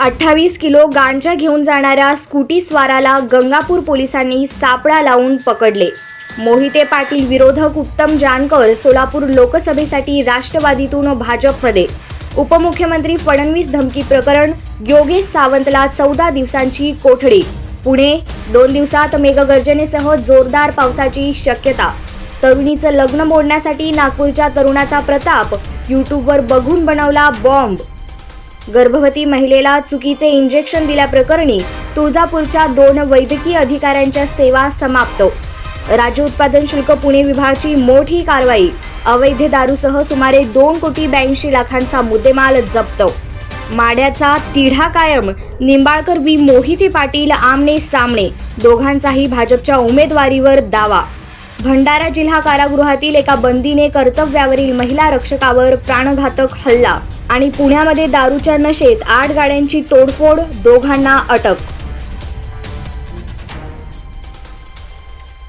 अठ्ठावीस किलो गांजा घेऊन जाणाऱ्या स्कूटी स्वाराला गंगापूर पोलिसांनी सापळा लावून पकडले. मोहिते पाटील विरोधक उत्तम जानकर सोलापूर लोकसभेसाठी राष्ट्रवादीतून भाजपमध्ये. उपमुख्यमंत्री फडणवीस धमकी प्रकरण योगेश सावंतला चौदा दिवसांची कोठडी. पुणे दोन दिवसात मेघगर्जनेसह जोरदार पावसाची शक्यता. तरुणीचं लग्न मोडण्यासाठी नागपूरच्या तरुणाचा प्रताप यूट्यूबवर बघून बनवला बॉम्ब. गर्भवती महिलेला चुकीचे इंजेक्शन दिल्याप्रकरणी तुळजापूरच्या दोन वैद्यकीय अधिकाऱ्यांच्या सेवा समाप्त. राज्य उत्पादन शुल्क पुणे विभागाची मोठी कारवाई. अवैध दारूसह सुमारे दोन कोटी ब्याऐंशी लाखांचा मुद्देमाल जप्त. माड्याचा तिढा कायम. निंबाळकर बी मोहिते पाटील आमने सामने. दोघांचाही भाजपच्या उमेदवारीवर दावा. भंडारा जिल्हा कारागृहातील एका बंदीने कर्तव्यावरील महिला रक्षकावर प्राणघातक हल्ला आणि पुण्यामध्ये दारूच्या नशेत आठ गाड्यांची तोडफोड दोघांना अटक